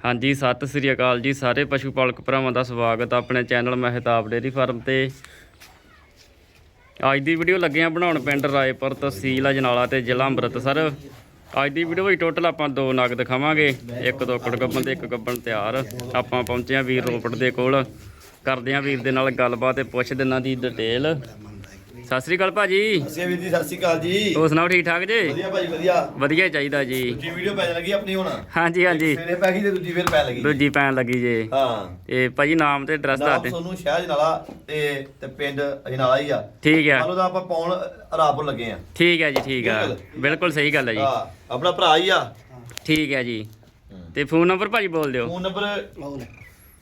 ਹਾਂਜੀ, ਸਤਿ ਸ੍ਰੀ ਅਕਾਲ ਜੀ ਸਾਰੇ ਪਸ਼ੂ ਪਾਲਕ ਭਰਾਵਾਂ ਦਾ ਸਵਾਗਤ ਆਪਣੇ ਚੈਨਲ ਮਹਿਤਾਬ ਡੇਅਰੀ ਫਾਰਮ ਤੇ। ਅੱਜ ਦੀ ਵੀਡੀਓ ਲੱਗੇ ਆ ਬਣਾਉਣ ਪਿੰਡ ਰਾਏਪੁਰ ਤਹਿਸੀਲ ਅਜਨਾਲਾ ਤੇ ਜ਼ਿਲ੍ਹਾ ਅੰਮ੍ਰਿਤਸਰ। ਅੱਜ ਦੀ ਵੀਡੀਓ ਵਿੱਚ ਟੋਟਲ ਆਪਾਂ ਦੋ ਨਗ ਦਿਖਾਵਾਂਗੇ, ਇੱਕ ਦੋਕੜ ਕੁੜ ਗੱਬਨ ਤੇ ਇੱਕ ਗੱਬਨ ਤਿਆਰ। ਆਪਾਂ ਪਹੁੰਚੇ ਆ ਵੀਰ ਰੋਪੜ ਦੇ ਕੋਲ। ਕਰਦੇ ਆ ਵੀਰ ਦੇ ਨਾਲ ਗੱਲਬਾਤ ਤੇ ਪੁੱਛ ਦਿਨਾਂ ਦੀ ਡਿਟੇਲ ਸਤਿ ਸ੍ਰੀ ਅਕਾਲ ਭਾਜੀ। ਅਸੀਂ ਵੀਰ ਜੀ ਸਤਿ ਸ਼੍ਰੀ ਅਕਾਲ ਜੀ। ਹੋਰ ਸੁਣਾਓ ਠੀਕ ਠਾਕ ਜੀ? ਵਧੀਆ ਭਾਈ ਵਧੀਆ। ਵਧੀਆ ਹੀ ਚਾਹੀਦਾ ਜੀ। ਦੂਜੀ ਵੀਡੀਓ ਪੈ ਲੱਗੀ ਆਪਣੀ ਹੁਣ। ਹਾਂਜੀ ਹਾਂਜੀ। ਸਵੇਰੇ ਪੈ ਗਈ ਤੇ ਦੂਜੀ ਫੇਰ ਪੈ ਲੱਗੀ। ਦੂਜੀ ਪੈਣ ਲੱਗੀ ਜੇ। ਹਾਂ। ਇਹ ਭਾਜੀ ਨਾਮ ਤੇ ਐਡਰੈਸ ਦੱਸ ਦੇ। ਸੋਨੂੰ ਸ਼ਹਿਰ ਜਨਾਲਾ ਤੇ ਤੇ ਪਿੰਡ ਅਜਨਾਲਾ ਹੀ ਆ। ਠੀਕ ਆ। ਤਾਂ ਆਪਾਂ ਪਾਉਣ ਰਾਪੁਰ ਲੱਗੇ ਆ। ਠੀਕ ਹੈ ਜੀ ਠੀਕ ਆ। ਬਿਲਕੁਲ। ਬਿਲਕੁਲ ਸਹੀ ਗੱਲ ਹੈ ਜੀ। ਹਾਂ ਆਪਣਾ ਭਰਾ ਹੀ ਆ। ਠੀਕ ਹੈ ਜੀ। ਤੇ ਫੋਨ ਨੰਬਰ ਭਾਜੀ ਬੋਲ ਦਿਓ। ਫੋਨ ਨੰਬਰ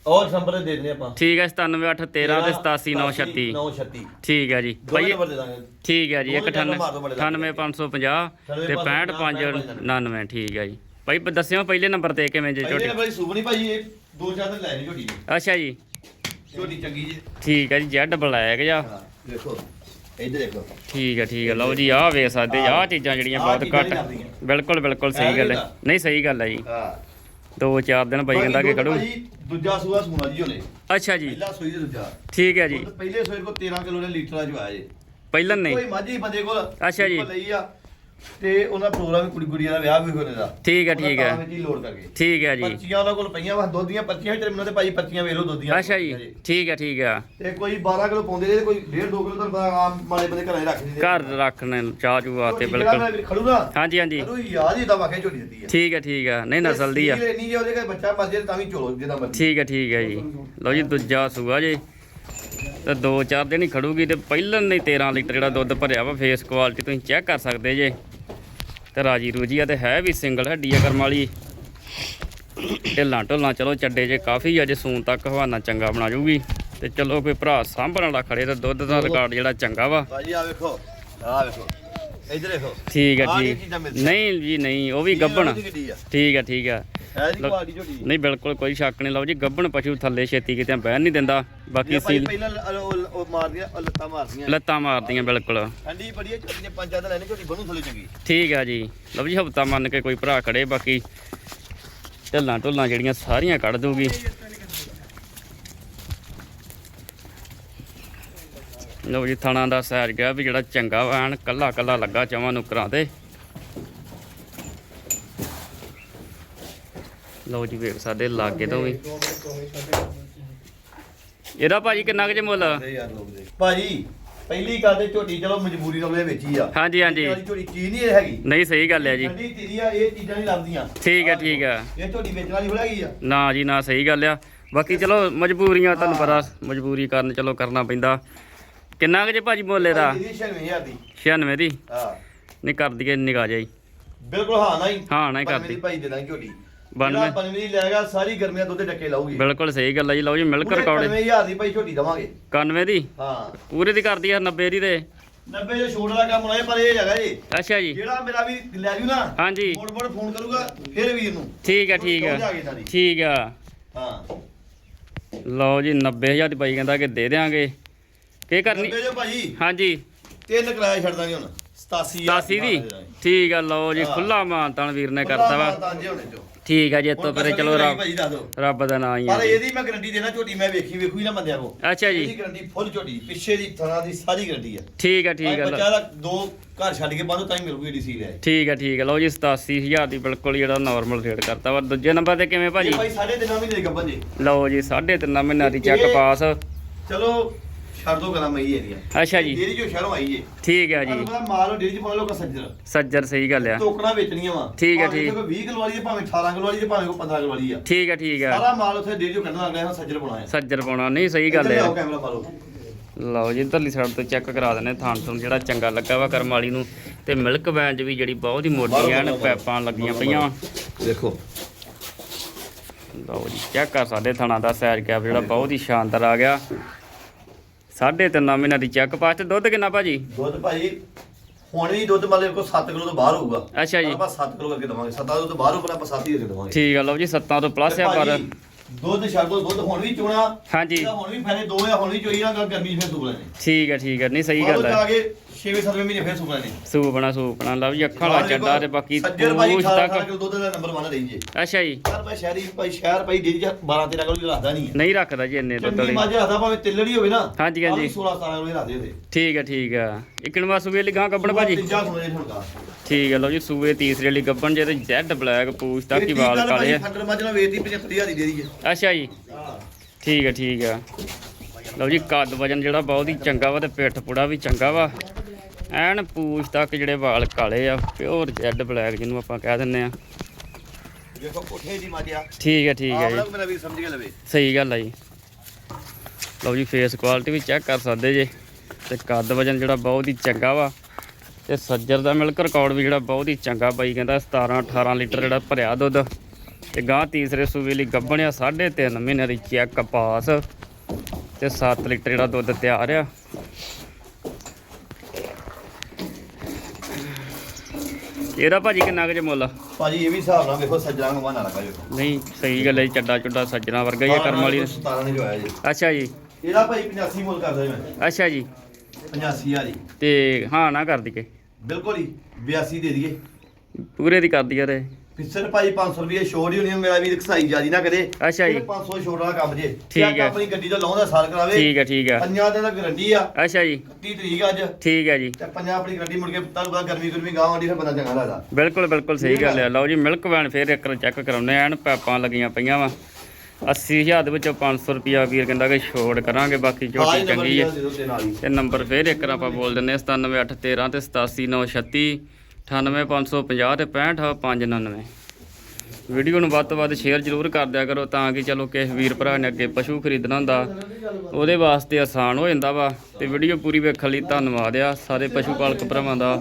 ਉਹ ਨੰਬਰ ਦੇ ਦਿੰਦੇ ਆਪਾਂ। ਠੀਕ ਹੈ 97813 ਤੇ 87936 936 ਠੀਕ ਹੈ ਜੀ। ਦੋ ਭਾਈ ਨੰਬਰ ਦੇ ਦਾਂਗੇ। ਠੀਕ ਹੈ ਜੀ ਦੋਵੇਂ number ਮਾਰ ਦਿਓ ਬੜੇ 98550 ਤੇ 65599 ਠੀਕ ਹੈ ਜੀ। ਭਾਈ ਦੱਸਿਓ ਪਹਿਲੇ ਨੰਬਰ ਤੇ ਕਿਵੇਂ ਜੇ ਝੋਟੀ ਨੰਬਰ ਸੁਭਨੀ ਭਾਈ ਇਹ ਦੋ ਚਾਰ ਦਿਨ ਲੈ ਲਈ ਝੋਟੀ ਨੇ। ਅੱਛਾ ਜੀ। ਝੋਟੀ ਚੰਗੀ ਜੀ। ਠੀਕ ਹੈ ਜੀ ਜੈਡ ਬਲੈਕ ਜਾ ਦੇਖੋ ਇੱਧਰ ਦੇਖੋ। ਠੀਕ ਹੈ ਠੀਕ ਹੈ ਲਓ ਜੀ ਆਹ ਵੇਖ ਸਕਦੇ ਆਹ ਚੀਜ਼ਾਂ ਜਿਹੜੀਆਂ ਬਹੁਤ ਘੱਟ। ਬਿਲਕੁਲ ਬਿਲਕੁਲ ਸਹੀ ਗੱਲ ਹੈ। ਨਹੀਂ ਸਹੀ ਗੱਲ ਹੈ ਜੀ। ਹਾਂ। ਦੋ ਚਾਰ ਦਿਨ ਬਾਈ ਕਹਿੰਦਾ ਕਿ ਕੜੂ ਭਾਜੀ ਦੂਜਾ ਸੂਆ ਸੂਣਾ ਜੀ ਉਹਨੇ। ਅੱਛਾ ਜੀ। ਪਹਿਲਾ ਸੂਈ ਤੇ ਦੂਜਾ। ਠੀਕ ਹੈ ਜੀ। ਪਹਿਲੇ ਸੂਏ ਕੋ 13 ਕਿਲੋ ਦੇ ਲੀਟਰਾਂ ਚ ਆਇਆ ਜੀ ਪਹਿਲਨ ਨਹੀਂ। ਕੋਈ ਮਾਝੀ ਬੰਦੇ ਕੋਲ ਅੱਛਾ ਜੀ। ਲਈ ਆ। ਤੇ ਉਹਨਾਂ ਪ੍ਰੋਗਰਾਮ ਕੁੜੀ ਕੁੜੀਆਂ ਦਾ ਵਿਆਹ ਵੀ ਹੋਣੇ ਦਾ। ਠੀਕ ਹੈ ਠੀਕ ਹੈ। ਹੀ ਲੋਡ ਕਰਕੇ ਠੀਕ ਹੈ ਜੀ। ਪਰਚੀਆਂ ਉਹਨਾਂ ਕੋਲ ਪਈਆਂ ਵਾ ਦੁੱਧ ਦੀਆਂ ਪਰਚੀਆਂ ਤੇਰੇ ਮੈਨੂੰ ਤੇ ਭਾਈ ਪਰਚੀਆਂ ਵੇਖ ਲਓ ਦੁੱਧ ਦੀਆਂ। ਅੱਛਾ ਜੀ ਠੀਕ ਹੈ ਠੀਕ ਹੈ। ਤੇ ਕੋਈ 12 ਕਿਲੋ ਪਾਉਂਦੇ ਜੇ ਕੋਈ 1.5 2 ਕਿਲੋ ਤਾਂ ਆਮ ਮਾਲੇ ਬੰਦੇ ਘਰਾਂ ਰੱਖ ਦਿੰਦੇ ਘਰ ਰੱਖਣੇ ਚਾਹ ਚੂ ਵਾਸਤੇ ਬਿਲਕੁਲ। ਖੜੂ ਨਾ ਹਾਂਜੀ ਹਾਂਜੀ। ਖੜੂ ਯਾਦ ਹੀ ਤਾਂ ਵਾਕੇ ਝੋਟੀ ਦਿੱਤੀ ਹੈ ਠੀਕ ਹੈ ਠੀਕ ਹੈ। ਨਹੀਂ ਨਸਲ ਦੀ ਆ। ਇੰਨੀ ਜੇ ਉਹਦੇ ਕੋਲ ਬੱਚਾ ਮਰ ਜੇ ਤਾਂ ਵੀ ਚੋਲੋ ਜਿਹਦਾ ਮਰਜ਼ੀ। ਠੀਕ ਹੈ ਠੀਕ ਹੈ ਜੀ। ਲਓ ਜੀ ਦੂਜਾ ਸੂਆ ਜੀ। ਤੇ ਦੋ ਚਾਰ ਦਿਨ ਹੀ ਖੜੂਗੀ ਤੇ ਪਹਿਲਾਂ ਨਹੀਂ 13 ਲੀਟਰ ਜਿਹੜਾ ਦੁੱਧ ਭਰਿਆ ਵਾ ਫੇਸ ਕੁਆਲਿਟੀ ਤੁਸੀਂ ਚੈੱਕ ਕਰ ਸਕਦੇ ਜੇ। ਤੇ ਰਾਜੀ ਰੂਜੀ ਆ ਤੇ ਹੈ ਵੀ ਸਿੰਗਲ ਹੱਡੀ ਆ ਕਰਮ ਵਾਲੀ। ਢਿੱਲਾਂ ਢੁੱਲਾਂ ਚਲੋ ਚੱਡੇ ਜੇ ਕਾਫੀ ਅਜੇ ਸੂਨ ਤੱਕ ਹਵਾਨਾ ਚੰਗਾ ਬਣਾ ਜੂਗੀ। ਤੇ ਚਲੋ ਕੋਈ ਭਰਾ ਸਾਂਭਣ ਵਾਲਾ ਖੜੇ ਤੇ ਦੁੱਧ ਦਾ ਰਿਕਾਰਡ ਜਿਹੜਾ ਚੰਗਾ ਵਾ। ਭਾਜੀ ਆ ਵੇਖੋ ਆ ਵੇਖੋ। ਇੱਧਰ ਦੇਖੋ ਠੀਕ। ਨਹੀਂ ਜੀ ਨਹੀਂ ਉਹ ਵੀ ਗੱਬਣ। ਗੱਡੀ ਆ। ਠੀਕ ਹੈ ਠੀਕ ਹੈ ਜੀ ਝੋਟੀ। ਨਹੀਂ ਬਿਲਕੁਲ ਕੋਈ ਸ਼ੱਕ ਨਹੀਂ। ਲਓ ਜੀ ਗੱਬਣ ਪਸ਼ੂ ਥੱਲੇ ਛੇਤੀ ਕਿਤੇ ਬਹਿਣ ਨਹੀਂ ਦਿੰਦਾ। ਬਾਕੀ ਸੀਲ ਪਹਿਲਾਂ ਉਹ ਮਾਰਦੀਆਂ ਲੱਤਾਂ ਮਾਰਦੀਆਂ। ਲੱਤਾਂ ਮਾਰਦੀਆਂ ਬਿਲਕੁਲ। ਠੰਡੀ ਬੜੀ ਹੈ ਝੋਟੀ ਨੇ ਪੰਜਾਂ ਦਾ ਲੈਣੇ ਝੋਟੀ ਬਣੂ ਥੱਲੇ ਚੰਗੀ। ਠੀਕ ਆ ਜੀ। ਲਓ ਜੀ ਹਫਤਾ ਮੰਨ ਕੇ ਕੋਈ ਭਰਾ ਖੜੇ ਬਾਕੀ ਢੱਲਾਂ ਢੁੱਲਾਂ ਜਿਹੜੀਆਂ ਸਾਰੀਆਂ ਕੱਢ ਦੂਗੀ ਲਓ ਜੀ ਥਣਾ ਦਾ ਸੈਰ ਗਿਆ ਵੀ ਜਿਹੜਾ ਚੰਗਾ ਵਾਣ ਕੱਲਾ ਕੱਲਾ ਲੱਗਾ ਚਵਾਂ ਨੁਕਰਾਂ ਤੇ। ਲਓ ਜੀ ਵੇਖ ਸਾਡੇ ਲਾਗੇ ਤੋਂ ਵੀ। ਇਹਦਾ ਭਾਜੀ ਕਿੰਨਾ ਕੁ ਜੇ ਮੁੱਲ? ਦੇ ਭਾਜੀ ਪਹਿਲੀ ਗੱਲ ਤੇ ਝੋਟੀ ਚਲੋ ਮਜਬੂਰੀ ਨਾਲ ਉਹਦੇ ਵਿੱਚ ਹੀ ਆ। ਹਾਂਜੀ ਹਾਂਜੀ। ਇਹ ਝੋਟੀ ਚੀਜ਼ ਨਹੀਂ ਹੈਗੀ। ਨਹੀਂ ਸਹੀ ਗੱਲ ਹੈ ਜੀ। ਠੰਡੀ ਤੇਰੀ ਆ ਇਹ ਚੀਜ਼ਾਂ ਨਹੀਂ ਲੱਭਦੀਆਂ ਠੀਕ ਹੈ ਠੀਕ ਹੈ। ਇਹ ਝੋਟੀ ਵੇਚਣ ਵਾਲੀ ਹੋ ਗਈ ਆ। ਨਾ ਜੀ ਨਾ ਸਹੀ ਗੱਲ ਆ। ਬਾਕੀ ਚਲੋ ਮਜਬੂਰੀਆਂ ਤੁਹਾਨੂੰ ਪਤਾ ਮਜਬੂਰੀ ਕਾਰਨ ਚਲੋ ਕਰਨਾ ਪੈਂਦਾ। ਕਿੰਨਾ ਕੁ ਜੇ ਭਾਜੀ ਮੁੱਲ ਇਹਦਾ? ਇਹਦੀ 96000 ਦੀ। 96 ਦੀ? ਹਾਂ। ਨਹੀਂ ਕਰ ਦਈਏ ਨਿਗਾਹ ਜਾਈ। ਬਿਲਕੁਲ ਹਾਂ ਨਾ ਹੀ ਹਾਂ ਨਾ ਹੀ ਕਰ ਦੀ ਭਾਈ ਦੇ ਦਾਂਗੇ ਝੋਟੀ। ਜਿਹੜਾ ਪੰਜਵੀਂ ਦੀ ਲੈਗਾ ਸਾਰੀ ਗਰਮੀਆਂ ਦੁੱਧ ਡੱਕੇ ਲਾਊਗੀ। ਬਿਲਕੁਲ ਸਹੀ ਗੱਲ ਆ ਜੀ ਲਓ ਜੀ ਮਿਲਕ ਰਿਕਾਰਡ। 95000 ਦੀ ਭਾਈ ਝੋਟੀ ਦਵਾਂਗੇ। 91 ਦੀ? ਹਾਂ। ਪੂਰੇ ਦੀ ਕਰਦੀ ਆ 90 ਦੀ ਤੇ। 90 ਜੋ ਛੋੜ ਵਾਲਾ ਕੰਮ ਹੋਣਾ ਪਰ ਇਹ ਹੈਗਾ ਜੀ। ਅੱਛਾ ਜੀ। ਜਿਹੜਾ ਮੇਰਾ ਵੀ ਲੈ ਜੂ ਨਾ ਹਾਂਜੀ। ਮੋੜ ਮੋੜ ਫੋਨ ਕਰੂਗਾ ਫਿਰ ਵੀਰ ਨੂੰ। ਠੀਕ ਆ ਠੀਕ ਆ। ਠੀਕ ਆ। ਹਾਂ। ਲਓ ਜੀ 90000 ਦੀ ਬਾਈ ਕਹਿੰਦਾ ਕਿ ਦੇ ਦੇਾਂਗੇ ਕੀ ਕਰਨੀ? ਨੱਬੇ ਜੋ ਭਾਜੀ ਹਾਂਜੀ। ਤਿੰਨ ਕਿਰਾਇਆ ਛੱਡ ਦਾਂਗੇ ਹੁਣ। 87 87 ਦੀ ਠੀਕ ਆ ਲਓ ਜੀ ਹਾਂ। ਖੁੱਲਾ ਮਾਨਤਾਨ ਵੀਰ ਨੇ ਕਰਤਾ ਵਾ। ਠੀਕ ਆ ਜੀ ਇੱਥੋਂ ਪਰੇ ਚਲੋ ਰੱਬ ਭਾਜੀ ਦੱਸ ਦਿਓ। ਰੱਬ ਦਾ ਨਾਂ ਹੀ ਆ ਪਰ। ਇਹਦੀ ਮੈਂ ਗਰੰਟੀ ਦੇਣਾ ਝੋਟੀ ਮੈਂ ਵੇਖੀ ਵੇਖੂ ਹੀ ਨਾ ਬੰਦਿਆਂ ਕੋ ਅੱਛਾ ਜੀ। ਇਹਦੀ ਗਰੰਟੀ ਫੁੱਲ ਝੋਟੀ ਪਿੱਛੇ ਦੀ ਥਣਾ ਦੀ ਸਾਰੀ ਗਰੰਟੀ ਆ। ਠੀਕ ਆ ਠੀਕ ਆ ਬੱਚਾ ਦਾ ਦੋ ਘਰ ਛੱਡ ਕੇ ਬੰਦ ਤਾਂ ਹੀ ਮਿਲੂਗੀ ਏਡੀ ਸੀਲ ਹੈ ਠੀਕ ਆ ਠੀਕ ਆ ਲਓ ਜੀ 87000 ਦੀ ਬਿਲਕੁਲ ਜਿਹੜਾ ਨਾਰਮਲ ਰੇਟ ਕਰਤਾ ਵਾ। ਦੂਜੇ ਨੰਬਰ ਤੇ ਕਿਵੇਂ ਭਾਜੀ? ਭਾਈ ਸਾਡੇ ਦਿਨਾਂ ਵੀ ਦੇ ਗੱਬਨ ਜੀ। ਲਓ ਜੀ 3.5 ਮਹੀਨਾ ਦੀ ਚੈੱਕ ਇਹ- ਪਾਸ ਚਲੋ ਛੱਡ ਦੋ ਗਲਾ ਮਈ ਏਰੀਆ ਅੱਛਾ ਜੀ। ਡੇਰੀ ਜੋ ਸ਼ਹਿਰੋਂ ਆਈ ਏ। ਠੀਕ ਆ ਜੀ। ਪਤਾ ਮਾਲ ਡੇਰੀ ਚ ਪਾਉਣ ਲੋਕਾਂ ਸੱਜਰ? ਸੱਜਰ ਸਹੀ ਗੱਲ ਆ। ਟੋਕਣਾ ਵੇਚਣੀਆਂ ਵਾ। ਠੀਕ ਹੈ, ਠੀਕ। ਕੋਈ 20 ਕਿਲੋ ਵਾਲੀ ਭਾਵੇਂ 18 ਕਿਲੋ ਵਾਲੀ ਭਾਵੇਂ ਕੋਈ 15 ਕਿਲੋ ਵਾਲੀ ਆ। ਠੀਕ ਆ ਠੀਕ ਆ। ਸਾਰਾ ਮਾਲ ਉੱਥੇ ਡੇਰੀ ਚੋਂ ਕੱਢਣਾ ਹੈ ਸੱਜਰ ਪਾਉਣਾ ਹੈ। ਸੱਜਰ ਪਾਉਣਾ। ਨਹੀਂ ਸਹੀ ਗੱਲ ਆ। ਕੈਮਰਾ ਪਾ ਲਓ ਲਓ ਜੀ ਇਧਰਲੀ ਸਾਈਡ ਤੋਂ ਚੈੱਕ ਕਰਾ ਦਿੰਦੇ ਥਾਣ ਤੋਂ ਜਿਹੜਾ ਚੰਗਾ ਲੱਗਾ ਵਾ ਕਰਮ ਵਾਲੀ ਨੂੰ। ਤੇ ਮਿਲਕ ਚ ਵੀ ਜਿਹੜੀ ਬਹੁਤ ਹੀ ਮੋਟੀ ਐਨ ਪੈਪਾਂ ਲੱਗੀਆਂ ਪਈਆਂ। ਦੇਖੋ। ਲਓ ਜੀ ਚੈੱਕ ਕਰ ਸਾਡੇ ਥਣਾ ਦਾ ਸਾਈਜ਼ ਕੈਪ ਜਿਹੜਾ ਬਹੁਤ ਹੀ ਸ਼ਾਨਦਾਰ ਆ ਗਿਆ। ਸਾਢੇ ਤਿੰਨ ਮਹੀਨਾ ਦੀ ਚੈੱਕ ਪਾਸ ਤੇ ਦੁੱਧ ਕਿੰਨਾ ਭਾਜੀ? ਦੁੱਧ ਭਾਈ ਹੁਣ ਵੀ ਦੁੱਧ ਮਤਲਬ ਕੋ 7 ਕਿਲੋ ਤੋਂ ਬਾਹਰ ਹੋਊਗਾ। ਅੱਛਾ ਜੀ। ਆਪਾਂ 7 ਕਿਲੋ ਕਰਕੇ ਦਵਾਂਗੇ। 7 ਕਿਲੋ ਤੋਂ ਬਾਹਰ ਹੋਊਗਾ ਆਪਾਂ 7 ਹੀ ਕਰਕੇ ਦਵਾਂਗੇ। ਠੀਕ ਆ ਲਓ ਜੀ ਸੱਤਾਂ ਤੋਂ ਪਲੱਸ ਆ ਪਰ। ਭਾਜੀ, ਦੁੱਧ ਛੱਡ ਦੁੱਧ ਹੁਣ ਵੀ ਚੋਣਾ। ਹਾਂਜੀ। ਹੁਣ ਵੀ ਫਾਇਦੇ ਦੋ ਆ ਹੁਣ ਵੀ ਚੋਈ ਨਾ ਗਰਮੀ ਫਿਰ ਨੇ ਠੀਕ ਆ ਠੀਕ ਆ। ਨਹੀਂ ਸਹੀ ਗੱਲ ਹੈ ਕੇ 6ਵੇਂ 7ਵੇਂ ਮਹੀਨੇ ਫੇਰ ਸੁਣਾ ਨੇ ਸੂਪਣਾ ਸੂਪਣਾ ਲਓ ਜੀ ਅੱਖਾਂ ਵਾਲਾ ਚੱਡਾ ਤੇ ਬਾਕੀ ਸੱਜਰ ਭਾਈ ਪੂਛ 18 ਤੱਕ। ਕਿਲੋ ਦੁੱਧ ਦਾ ਨੰਬਰ 1 ਰਹੀ ਜੇ ਅੱਛਾ ਜੀ। ਯਾਰ ਮੈਂ ਸ਼ਹਿਰੀ ਭਾਈ ਸ਼ਹਿਰ ਭਾਈ ਡੇਰੀ ਚ 12 13 ਕਿਲੋ ਰੱਖਦਾ ਨਹੀਂ ਹੈ। ਨਹੀਂ ਰੱਖਦਾ ਜੀ ਇੰਨੇ ਦੁੱਧ ਚੰਗੀ ਵਾਲੀ। ਮੱਝ ਰੱਖਦਾ ਭਾਵੇਂ ਤਿੱਲੜੀ ਹੋਵੇ ਨਾ ਹਾਂਜੀ, ਹਾਂਜੀ। 16 17 ਕਿਲੋ ਰੱਖਦੇ ਉਹਦੇ। ਠੀਕ ਹੈ ਠੀਕ ਹੈ ਇਕਣਵਾ ਸੂਏ ਲਈ ਗਾਂ ਕੱਪਣ ਭਾਜੀ? ਤੀਜਾ ਸੁਣੇ ਹੁਣ ਕਾ ਠੀਕ ਹੈ ਲਓ ਜੀ ਸੂਏ ਤੀਸਰੇ ਲਈ ਗੱਬਣ ਜੇ ਤੇ ਜੈਡ ਬਲੈਕ ਪੂਛ ਤੱਕ ਹੀ ਵਾਲ ਕਾਲੇ ਆ। ਫੰਡਰ ਮੱਝ ਨਾਲ ਵੇਚਦੀ 75000 ਦੀ ਦੇ ਦੀ ਹੈ ਅੱਛਾ ਜੀ। ਹਾਂ। ਠੀਕ ਹੈ ਠੀਕ ਹੈ ਲਓ ਜੀ ਕੱਦ ਵਜਨ ਜਿਹੜਾ ਬਹੁਤ ਹੀ ਚੰਗਾ ਵਾ ਤੇ ਪਿੱਠ ਪੁੜਾ ਵੀ ਚੰਗਾ ਵਾ। ਐਨ ਪੂਛ ਤੱਕ ਜਿਹੜੇ ਵਾਲ ਕਾਲੇ ਆ ਪਿਓਰ ਜੈਡ ਬਲੈਕ ਜਿਹਨੂੰ ਆਪਾਂ ਕਹਿ ਦਿੰਨੇ ਆ। ਕੋਠੇ ਦੀ ਠੀਕ ਹੈ ਠੀਕ ਹੈ ਜੀ। ਆਪ ਮੇਰਾ ਵੀ ਸਮਝ ਕੇ ਲਵੇ। ਸਹੀ ਗੱਲ ਆ ਜੀ। ਲਓ ਜੀ ਫੇਸ ਕੁਆਲਿਟੀ ਵੀ ਚੈੱਕ ਕਰ ਸਕਦੇ ਜੇ। ਤੇ ਕੱਦ ਵਜਨ ਜਿਹੜਾ ਬਹੁਤ ਹੀ ਚੰਗਾ ਵਾ। ਤੇ ਸੱਜਰ ਦਾ ਮਿਲਕ ਰਿਕਾਰਡ ਵੀ ਜਿਹੜਾ ਬਹੁਤ ਹੀ ਚੰਗਾ ਬਾਈ ਕਹਿੰਦਾ 17 18 ਲੀਟਰ ਜਿਹੜਾ ਭਰਿਆ ਦੁੱਧ। ਤੇ ਗਾਂ ਤੀਸਰੇ ਸੂਬੇ ਲਈ ਗੱਭਣਿਆ 3.5 ਮਹੀਨੇ ਦੀ ਚੈੱਕ ਪਾਸ ਤੇ 7 ਲੀਟਰ ਜਿਹੜਾ ਦੁੱਧ ਤਿਆਰ ਆ। ਇਹਦਾ ਭਾਜੀ ਕਿੰਨਾ ਕੁ ਜੇ ਮੁੱਲ? ਭਾਜੀ ਇਹ ਵੀ ਹਿਸਾਬ ਨਾਲ ਵੇਖੋ ਸੱਜਣਾ ਨੂੰ ਨਾ ਲੱਗਾ ਵੇਖੋ ਨਹੀਂ ਸਹੀ ਗੱਲ ਹੈ ਜੀ, ਚੱਡਾ ਚੁੱਡਾ ਸੱਜਣਾ ਵਰਗਾ ਹੀ ਆ ਕਰਮ ਵਾਲੀ। ਨੇ। 17 ਨੇ ਜੋ। ਆਇਆ ਜੀ ਅੱਛਾ ਜੀ। ਇਹਦਾ ਭਾਈ 85 ਮੁੱਲ ਕਰਦਾ ਜੀ ਮੈਂ। ਅੱਛਾ ਜੀ। 85000 ਜੀ। ਤੇ ਹਾਂ ਨਾ ਕਰ ਦਈਏ। ਬਿਲਕੁਲ ਹੀ 82 ਦੇ ਦਈਏ। ਪੂਰੇ ਦੀ ਕਰ ਦਈਏ ਤੇ। ਪਿੱਛੇ ਭਾਈ 500 ਰੁਪਏ ਛੋੜ ਹੀ ਹੋਣੀ ਮੇਰਾ ਵੀ ਕਸਾਈ ਜਿਆਦੀ ਨਾ ਕਰੇ। ਅੱਛਾ ਜੀ। ਸਿਰਫ 500 ਛੋੜ ਵਾਲਾ ਕੰਮ ਜੇ। ਠੀਕ ਹੈ। ਆਪਣੀ ਗੱਡੀ ਦਾ ਲਾਉਂਦਾ ਸਾਲ ਕਰਾਵੇ। ਠੀਕ ਹੈ ਠੀਕ ਹੈ ਪੰਜਾਂ ਦਿਨ ਦਾ ਗਰੰਟੀ ਆ। ਅੱਛਾ ਜੀ। 30 ਤਰੀਕ ਅੱਜ। ਠੀਕ ਹੈ ਜੀ। ਤੇ ਪੰਜਾਂ ਆਪਣੀ ਗੱਡੀ ਮੁੜ ਕੇ ਤੁਹਾਨੂੰ ਪਤਾ ਗਰਮੀ ਗਰਮੀ ਗਾਂ ਆਉਂਦੀ ਫਿਰ ਬੰਦਾ ਚੰਗਾ ਲੱਗਦਾ। ਬਿਲਕੁਲ ਬਿਲਕੁਲ ਸਹੀ ਗੱਲ ਹੈ ਲਓ ਜੀ ਮਿਲਕ ਵੈਨ ਫੇਰ ਇੱਕ ਚੈੱਕ ਕਰਾਉਨੇ ਐਨ ਪੈਪਾਂ ਲੱਗੀਆਂ ਪਈਆਂ ਵਾ। 80000 ਦੇ ਵਿੱਚੋਂ 500 ਰੁਪਿਆ ਵੀਰ ਕਹਿੰਦਾ ਕਿ ਛੋੜ ਕਰਾਂਗੇ ਬਾਕੀ ਜੀ ਚੰਗੀ ਹੈ ਦੇ ਤੇ ਨਾਲ ਹੀ। ਤੇ ਨੰਬਰ ਫੇਰ ਇੱਕ ਵਾਰ ਆਪਾਂ ਬੋਲ ਦਿੰਨੇ 97813 ਤੇ 87936 98550 ਤੇ 65599 ਵੀਡੀਓ ਨੂੰ ਵੱਧ ਤੋਂ ਵੱਧ ਸ਼ੇਅਰ ਜ਼ਰੂਰ ਕਰ ਦਿਆ ਕਰੋ ਤਾਂ ਕਿ ਚਲੋ ਕਿਸੇ ਵੀਰ ਭਰਾ ਨੇ ਅੱਗੇ ਪਸ਼ੂ ਖਰੀਦਣਾ ਹੁੰਦਾ ਉਹਦੇ ਵਾਸਤੇ ਆਸਾਨ ਹੋ ਜਾਂਦਾ ਵਾ ਤੇ ਵੀਡੀਓ ਪੂਰੀ ਵੇਖਣ ਲਈ ਧੰਨਵਾਦ ਆ ਸਾਰੇ ਪਸ਼ੂ ਪਾਲਕ ਭਰਾਵਾਂ ਦਾ